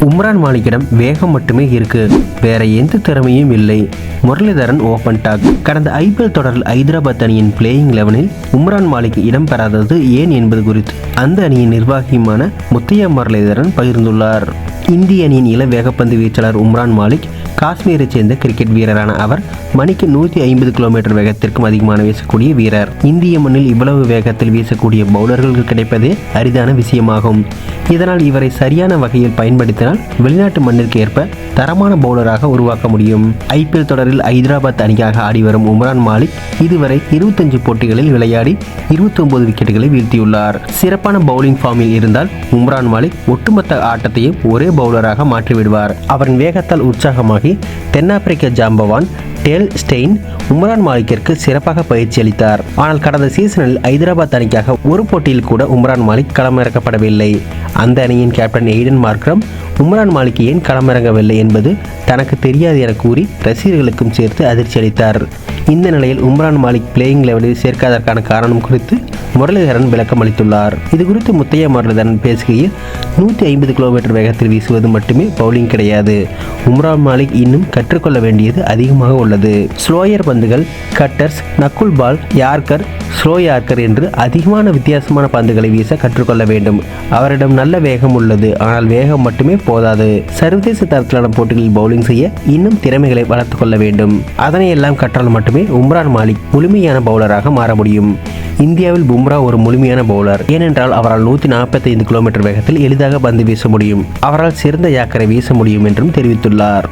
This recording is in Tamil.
உம்ரான் மாலிக்கிடம் வேகம் மட்டுமே இருக்கு. வேற எந்த திறமையும் இல்லை. முரளிதரன் ஓபன் டாக் கடந்த ஐபிஎல் தொடரில் ஹைதராபாத் அணியின் பிளேயிங் லெவனில் உம்ரான் மாலிக் இடம் பெறாதது ஏன் என்பது குறித்து அந்த அணியின் நிர்வாகியுமான முத்தையா முரளிதரன் பகிர்ந்துள்ளார். இந்திய அணியின் இள வேகப்பந்து வீச்சாளர் உம்ரான் மாலிக் காஷ்மீரைச் சேர்ந்த கிரிக்கெட் வீரரான அவர் மணிக்கு நூற்றி ஐம்பது கிலோமீட்டர் வேகத்திற்கும் அதிகமான வீசக்கூடிய வீரர். இந்திய மண்ணில் இவ்வளவு வேகத்தில் வீசக்கூடிய பவுலர்கள் கிடைப்பதே அரிதான விஷயமாகும். இதனால் இவரை சரியான வகையில் பயன்படுத்தினால் வெளிநாட்டு மண்ணிற்கு ஏற்ப தரமான பவுலராக உருவாக்க முடியும். ஐபிஎல் தொடரில் ஐதராபாத் அணிக்காக ஆடி வரும் உம்ரான் மாலிக் இதுவரை இருபத்தஞ்சு போட்டிகளில் விளையாடி 29 விக்கெட்டுகளை வீழ்த்தியுள்ளார். சிறப்பான பவுலிங் ஃபார்மில் இருந்தால் உம்ரான் மாலிக் ஒட்டுமொத்த ஆட்டத்தையும் ஒரே பவுலராக மாற்றிவிடுவார். அவரின் வேகத்தால் உற்சாகமாகி தென்னாப்பிரிக்க ஜாம்பவான் டேல் ஸ்டெயின் உம்ரான் மாலிக்கிற்கு சிறப்பாக பயிற்சி அளித்தார். ஆனால் கடந்த சீசனில் ஐதராபாத் அணிக்காக ஒரு போட்டியில் கூட உம்ரான் மாலிக் களமிறக்கப்படவில்லை. அந்த அணியின் captain Aiden Markram Umran Malik ஏன் களமிறங்கவில்லை என்பது தனக்கு தெரியாது என கூறி ரசிகர்களுக்கும் சேர்த்து அதிர்ச்சி அளித்தார். இந்த நிலையில் உம்ரான் மாலிக் பிளேயிங் லெவலில் சேர்க்காதற்கான காரணம் குறித்து முரளிதரன் விளக்கம் அளித்துள்ளார். இது குறித்து முத்தையா முரளிதரன் பேசுகையில் நூற்றி ஐம்பது கிலோமீட்டர் வேகத்தில் வீசுவது மட்டுமே பவுலிங் கிடையாது. உம்ரான் மாலிக் இன்னும் கற்றுக்கொள்ள வேண்டியது அதிகமாக உள்ளது. ஸ்லோயர் பந்துகள் cutters knuckle ball yorker slow yorker என்று அதிகமான வித்தியாசமான பந்துகளை வீச கற்றுக்கொள்ள வேண்டும். அவரிடம் நல்ல வேகம் உள்ளது. ஆனால் வேகம் மட்டுமே போதாது. சர்வதேச தரத்திலான போட்டிகளில் பவுலிங் செய்ய இன்னும் திறமைகளை வளர்த்துக் கொள்ள வேண்டும். அதனை எல்லாம் கற்றால் மட்டுமே உம்ரான் மாலிக் முழுமையான பவுலராக மாற முடியும். இந்தியாவில் பும்ரா ஒரு முழுமையான பவுலர் ஏனென்றால் அவரால் நூற்றி நாற்பத்தைந்து கிலோமீட்டர் வேகத்தில் எளிதாக பந்து வீச முடியும். அவரால் சிறந்த யாக்கரை வீச முடியும் என்றும் தெரிவித்துள்ளார்.